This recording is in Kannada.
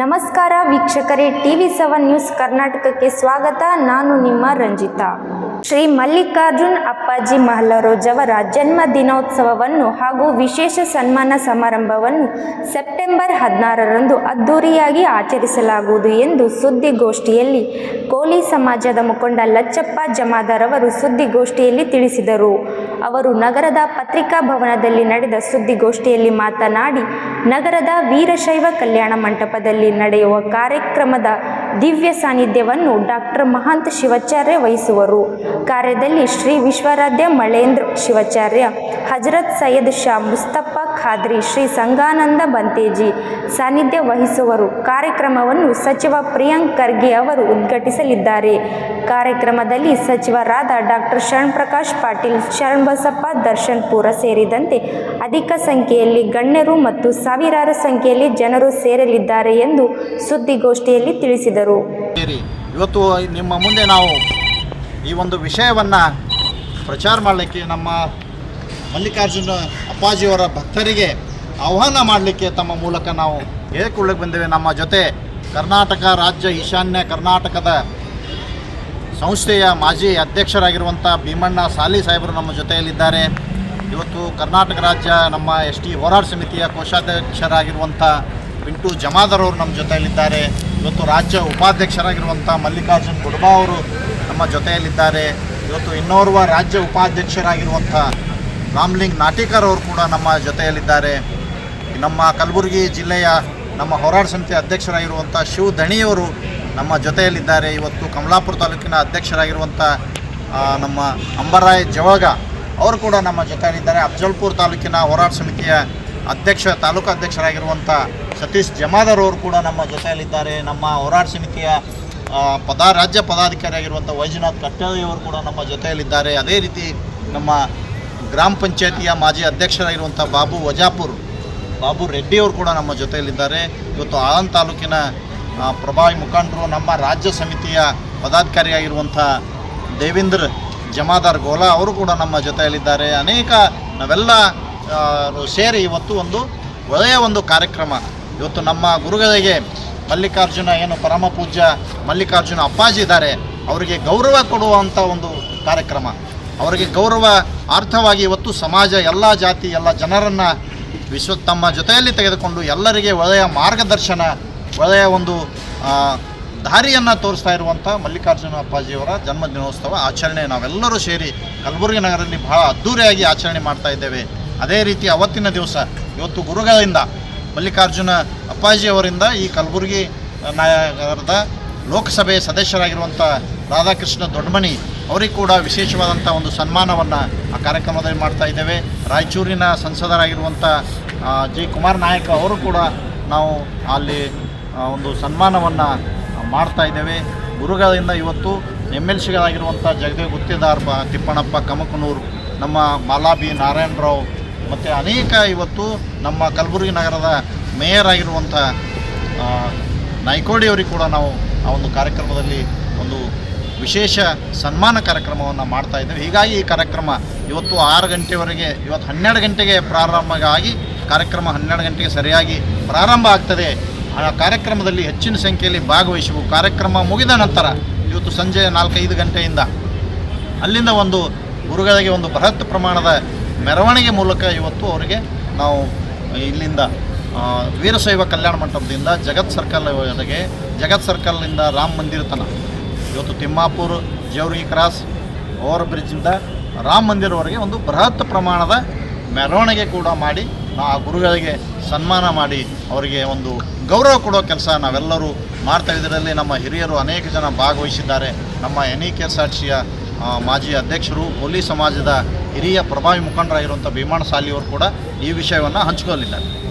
ನಮಸ್ಕಾರ ವೀಕ್ಷಕರೇ ಟಿವಿ ಸೆವೆನ್ ನ್ಯೂಸ್ ಕರ್ನಾಟಕಕ್ಕೆ ಸ್ವಾಗತ. ನಾನು ನಿಮ್ಮ ರಂಜಿತಾ. ಶ್ರೀ ಮಲ್ಲಿಕಾರ್ಜುನ್ ಅಪ್ಪಾಜಿ ಮಹಲರೋಜವರ ಜನ್ಮ ದಿನೋತ್ಸವವನ್ನು ಹಾಗೂ ವಿಶೇಷ ಸನ್ಮಾನ ಸಮಾರಂಭವನ್ನು ಸೆಪ್ಟೆಂಬರ್ ಹದಿನಾರರಂದು ಅದ್ದೂರಿಯಾಗಿ ಆಚರಿಸಲಾಗುವುದು ಎಂದು ಸುದ್ದಿಗೋಷ್ಠಿಯಲ್ಲಿ ಕೋಲಿ ಸಮಾಜದ ಮುಖಂಡ ಲಚ್ಚಪ್ಪ ಜಮಾದಾರ್ ಅವರು ಸುದ್ದಿಗೋಷ್ಠಿಯಲ್ಲಿ ತಿಳಿಸಿದರು. ಅವರು ನಗರದ ಪತ್ರಿಕಾ ಭವನದಲ್ಲಿ ನಡೆದ ಸುದ್ದಿಗೋಷ್ಠಿಯಲ್ಲಿ ಮಾತನಾಡಿ, ನಗರದ ವೀರಶೈವ ಕಲ್ಯಾಣ ಮಂಟಪದಲ್ಲಿ ನಡೆಯುವ ಕಾರ್ಯಕ್ರಮದ ದಿವ್ಯ ಸಾನ್ನಿಧ್ಯವನ್ನು ಡಾಕ್ಟರ್ ಮಹಾಂತ ಶಿವಾಚಾರ್ಯ ವಹಿಸುವರು. ಕಾರ್ಯದಲ್ಲಿ ಶ್ರೀ ವಿಶ್ವರಾಧ್ಯ ಮಳೇಂದ್ರ ಶಿವಾಚಾರ್ಯ, ಹಜರತ್ ಸೈಯದ್ ಶಾ ಮುಸ್ತಫಾ ಖಾದ್ರಿ, ಶ್ರೀ ಸಂಗಾನಂದ ಬಂತೇಜಿ ಸಾನ್ನಿಧ್ಯ ವಹಿಸುವರು. ಕಾರ್ಯಕ್ರಮವನ್ನು ಸಚಿವ ಪ್ರಿಯಾಂಕ್ ಖರ್ಗೆ ಅವರು ಉದ್ಘಾಟಿಸಲಿದ್ದಾರೆ. ಕಾರ್ಯಕ್ರಮದಲ್ಲಿ ಸಚಿವರಾದ ಡಾಕ್ಟರ್ ಶರಣ್ ಪ್ರಕಾಶ್ ಪಾಟೀಲ್ ಶರಣಬಸಪ್ಪ ದರ್ಶನ್ ಪೂರ ಸೇರಿದಂತೆ ಅಧಿಕ ಸಂಖ್ಯೆಯಲ್ಲಿ ಗಣ್ಯರು ಮತ್ತು ಸಾವಿರಾರು ಸಂಖ್ಯೆಯಲ್ಲಿ ಜನರು ಸೇರಲಿದ್ದಾರೆ ಎಂದು ಸುದ್ದಿಗೋಷ್ಠಿಯಲ್ಲಿ ತಿಳಿಸಿದರು. ಇವತ್ತು ನಿಮ್ಮ ಮುಂದೆ ನಾವು ಈ ಒಂದು ವಿಷಯವನ್ನು ಪ್ರಚಾರ ಮಾಡಲಿಕ್ಕೆ ನಮ್ಮ ಮಲ್ಲಿಕಾರ್ಜುನ ಅಪ್ಪಾಜಿಯವರ ಭಕ್ತರಿಗೆ ಆಹ್ವಾನ ಮಾಡಲಿಕ್ಕೆ ತಮ್ಮ ಮೂಲಕ ನಾವು ಹೇಳಿಕೊಳ್ಳಕ್ಕೆ ಬಂದೇವೆ. ನಮ್ಮ ಜೊತೆ ಕರ್ನಾಟಕ ರಾಜ್ಯ ಈಶಾನ್ಯ ಕರ್ನಾಟಕದ ಸಂಸ್ಥೆಯ ಮಾಜಿ ಅಧ್ಯಕ್ಷರಾಗಿರುವಂಥ ಭೀಮಣ್ಣ ಸಾಲಿ ಸಾಹೇಬರು ನಮ್ಮ ಜೊತೆಯಲ್ಲಿದ್ದಾರೆ. ಇವತ್ತು ಕರ್ನಾಟಕ ರಾಜ್ಯ ನಮ್ಮ ಎಸ್ ಟಿ ಹೋರಾಟ ಸಮಿತಿಯ ಕೋಶಾಧ್ಯಕ್ಷರಾಗಿರುವಂಥ ಪಿಂಟು ಜಮಾದರ್ ಅವರು ನಮ್ಮ ಜೊತೆಯಲ್ಲಿದ್ದಾರೆ. ಇವತ್ತು ರಾಜ್ಯ ಉಪಾಧ್ಯಕ್ಷರಾಗಿರುವಂಥ ಮಲ್ಲಿಕಾರ್ಜುನ್ ಗುಡ್ಬಾ ಅವರು ನಮ್ಮ ಜೊತೆಯಲ್ಲಿದ್ದಾರೆ. ಇವತ್ತು ಇನ್ನೋರ್ವ ರಾಜ್ಯ ಉಪಾಧ್ಯಕ್ಷರಾಗಿರುವಂಥ ರಾಮ್ಲಿಂಗ್ ನಾಟಿಕರ್ ಅವರು ಕೂಡ ನಮ್ಮ ಜೊತೆಯಲ್ಲಿದ್ದಾರೆ. ನಮ್ಮ ಕಲಬುರಗಿ ಜಿಲ್ಲೆಯ ನಮ್ಮ ಹೋರಾಟ ಸಮಿತಿ ಅಧ್ಯಕ್ಷರಾಗಿರುವಂಥ ಶಿವ ದಣಿಯವರು ನಮ್ಮ ಜೊತೆಯಲ್ಲಿದ್ದಾರೆ ಇವತ್ತು ಕಮಲಾಪುರ ತಾಲೂಕಿನ ಅಧ್ಯಕ್ಷರಾಗಿರುವಂಥ ನಮ್ಮ ಅಂಬರಾಯ್ ಜವಾಗ ಅವರು ಕೂಡ ನಮ್ಮ ಜೊತೆಯಲ್ಲಿದ್ದಾರೆ. ಅಫ್ಜಲ್ಪುರ್ ತಾಲೂಕಿನ ಹೋರಾಟ ಸಮಿತಿಯ ಅಧ್ಯಕ್ಷ, ತಾಲೂಕು ಅಧ್ಯಕ್ಷರಾಗಿರುವಂಥ ಸತೀಶ್ ಜಮಾದರ್ ಅವರು ಕೂಡ ನಮ್ಮ ಜೊತೆಯಲ್ಲಿದ್ದಾರೆ. ನಮ್ಮ ಹೋರಾಟ ಸಮಿತಿಯ ಪದ, ರಾಜ್ಯ ಪದಾಧಿಕಾರಿಯಾಗಿರುವಂಥ ವೈಜನಾಥ್ ಕಟ್ಟಳೆಯವರು ಕೂಡ ನಮ್ಮ ಜೊತೆಯಲ್ಲಿದ್ದಾರೆ. ಅದೇ ರೀತಿ ನಮ್ಮ ಗ್ರಾಮ ಪಂಚಾಯತಿಯ ಮಾಜಿ ಅಧ್ಯಕ್ಷರಾಗಿರುವಂಥ ಬಾಬು ವಜಾಪುರ್, ಬಾಬು ರೆಡ್ಡಿಯವರು ಕೂಡ ನಮ್ಮ ಜೊತೆಯಲ್ಲಿದ್ದಾರೆ. ಇವತ್ತು ಆಳಂದ್ ತಾಲೂಕಿನ ಪ್ರಭಾವಿ ಮುಖಂಡರು ನಮ್ಮ ರಾಜ್ಯ ಸಮಿತಿಯ ಪದಾಧಿಕಾರಿಯಾಗಿರುವಂಥ ದೇವೇಂದ್ರ ಜಮಾದಾರ್ ಗೋಲಾ ಅವರು ಕೂಡ ನಮ್ಮ ಜೊತೆಯಲ್ಲಿದ್ದಾರೆ. ಅನೇಕ ನಾವೆಲ್ಲ ಸೇರಿ ಇವತ್ತು ಒಂದು ಒಳ್ಳೆಯ ಒಂದು ಕಾರ್ಯಕ್ರಮ. ಇವತ್ತು ನಮ್ಮ ಗುರುಗಳಿಗೆ ಮಲ್ಲಿಕಾರ್ಜುನ ಏನು ಪರಮ ಪೂಜ್ಯ ಮಲ್ಲಿಕಾರ್ಜುನ ಅಪ್ಪಾಜಿ ಇದ್ದಾರೆ. ಅವರಿಗೆ ಗೌರವ ಕೊಡುವಂಥ ಒಂದು ಕಾರ್ಯಕ್ರಮ. ಅವರಿಗೆ ಗೌರವ ಅರ್ಥವಾಗಿ ಇವತ್ತು ಸಮಾಜ, ಎಲ್ಲ ಜಾತಿ, ಎಲ್ಲ ಜನರನ್ನು ವಿಶ್ವ ತಮ್ಮ ಜೊತೆಯಲ್ಲಿ ತೆಗೆದುಕೊಂಡು ಎಲ್ಲರಿಗೆ ಒಳ್ಳೆಯ ಮಾರ್ಗದರ್ಶನ ಒಳ್ಳೆಯ ಒಂದು ದಾರಿಯನ್ನು ತೋರಿಸ್ತಾ ಇರುವಂಥ ಮಲ್ಲಿಕಾರ್ಜುನ ಅಪ್ಪಾಜಿಯವರ ಜನ್ಮದಿನೋತ್ಸವ ಆಚರಣೆ. ನಾವೆಲ್ಲರೂ ಸೇರಿ ಕಲಬುರಗಿ ನಗರದಲ್ಲಿ ಬಹಳ ಅದ್ಧೂರಿಯಾಗಿ ಆಚರಣೆ ಮಾಡ್ತಾ ಇದ್ದೇವೆ. ಅದೇ ರೀತಿ ಅವತ್ತಿನ ದಿವಸ, ಇವತ್ತು ಗುರುಗಳಿಂದ ಮಲ್ಲಿಕಾರ್ಜುನ ಅಪ್ಪಾಜಿಯವರಿಂದ ಈ ಕಲಬುರಗಿ ನಗರದ ಲೋಕಸಭೆ ಸದಸ್ಯರಾಗಿರುವಂಥ ರಾಧಾಕೃಷ್ಣ ದೊಡ್ಡಮನಿ ಅವರಿಗೆ ಕೂಡ ವಿಶೇಷವಾದಂಥ ಒಂದು ಸನ್ಮಾನವನ್ನು ಆ ಕಾರ್ಯಕ್ರಮದಲ್ಲಿ ಮಾಡ್ತಾ ಇದ್ದೇವೆ. ರಾಯಚೂರಿನ ಸಂಸದರಾಗಿರುವಂಥ ಜಿ ಕುಮಾರ್ ನಾಯಕ್ ಅವರು ಕೂಡ ನಾವು ಅಲ್ಲಿ ಒಂದು ಸನ್ಮಾನವನ್ನು ಮಾಡ್ತಾ ಇದ್ದೇವೆ. ಗುರುಗಳಿಂದ ಇವತ್ತು ಎಂ ಎಲ್ ಸಿಗಳಾಗಿರುವಂಥ ಜಗದೇವ್ ಗುತ್ತಿದಾರ್ ಬ, ತಿಪ್ಪಣ್ಣಪ್ಪ ಕಮಕನೂರು ನಮ್ಮ ಮಾಲಾಬಿ ನಾರಾಯಣರಾವ್ ಮತ್ತು ಅನೇಕ ಇವತ್ತು ನಮ್ಮ ಕಲಬುರಗಿ ನಗರದ ಮೇಯರ್ ಆಗಿರುವಂಥ ನಾಯ್ಕೋಡಿಯವರಿಗೆ ಕೂಡ ನಾವು ಆ ಒಂದು ಕಾರ್ಯಕ್ರಮದಲ್ಲಿ ಒಂದು ವಿಶೇಷ ಸನ್ಮಾನ ಕಾರ್ಯಕ್ರಮವನ್ನು ಮಾಡ್ತಾ ಇದ್ದೇವೆ. ಹೀಗಾಗಿ ಈ ಕಾರ್ಯಕ್ರಮ ಇವತ್ತು ಆರು ಗಂಟೆವರೆಗೆ, ಇವತ್ತು ಹನ್ನೆರಡು ಗಂಟೆಗೆ ಪ್ರಾರಂಭ ಆಗಿ ಕಾರ್ಯಕ್ರಮ ಹನ್ನೆರಡು ಗಂಟೆಗೆ ಸರಿಯಾಗಿ ಪ್ರಾರಂಭ ಆಗ್ತದೆ. ಆ ಕಾರ್ಯಕ್ರಮದಲ್ಲಿ ಹೆಚ್ಚಿನ ಸಂಖ್ಯೆಯಲ್ಲಿ ಭಾಗವಹಿಸುವ ಕಾರ್ಯಕ್ರಮ ಮುಗಿದ ನಂತರ ಇವತ್ತು ಸಂಜೆ ನಾಲ್ಕೈದು ಗಂಟೆಯಿಂದ ಅಲ್ಲಿಂದ ಒಂದು ಗುರುಗಳಿಗೆ ಒಂದು ಬೃಹತ್ ಪ್ರಮಾಣದ ಮೆರವಣಿಗೆ ಮೂಲಕ ಇವತ್ತು ಅವರಿಗೆ ನಾವು ಇಲ್ಲಿಂದ ವೀರಶೈವ ಕಲ್ಯಾಣ ಮಂಟಪದಿಂದ ಜಗತ್ ಸರ್ಕಲ್ವರೆಗೆ ಜಗತ್ ಸರ್ಕಲ್ನಿಂದ ರಾಮ ಮಂದಿರ ತನ, ಇವತ್ತು ತಿಮ್ಮಾಪುರ, ಜೇವರ್ಗಿ ಕ್ರಾಸ್, ಓವರ್ ಬ್ರಿಡ್ಜಿಂದ ರಾಮ ಮಂದಿರವರೆಗೆ ಒಂದು ಬೃಹತ್ ಪ್ರಮಾಣದ ಮೆರವಣಿಗೆ ಕೂಡ ಮಾಡಿ ಆ ಗುರುಗಳಿಗೆ ಸನ್ಮಾನ ಮಾಡಿ ಅವರಿಗೆ ಒಂದು ಗೌರವ ಕೊಡೋ ಕೆಲಸ ನಾವೆಲ್ಲರೂ ಮಾಡ್ತಾ ಇದರಲ್ಲಿ ನಮ್ಮ ಹಿರಿಯರು ಅನೇಕ ಜನ ಭಾಗವಹಿಸಿದ್ದಾರೆ. ನಮ್ಮ ಎನ್ ಇ ಕೆ ಸಿಯ ಮಾಜಿ ಅಧ್ಯಕ್ಷರು ಕೋಲಿ ಸಮಾಜದ ಹಿರಿಯ ಪ್ರಭಾವಿ ಮುಖಂಡರಾಗಿರುವಂಥ ಭೀಮಣ್ಣ ಸಾಲಿಯವರು ಕೂಡ ಈ ವಿಷಯವನ್ನು ಹಂಚಿಕೊಳ್ಳಲಿದ್ದಾರೆ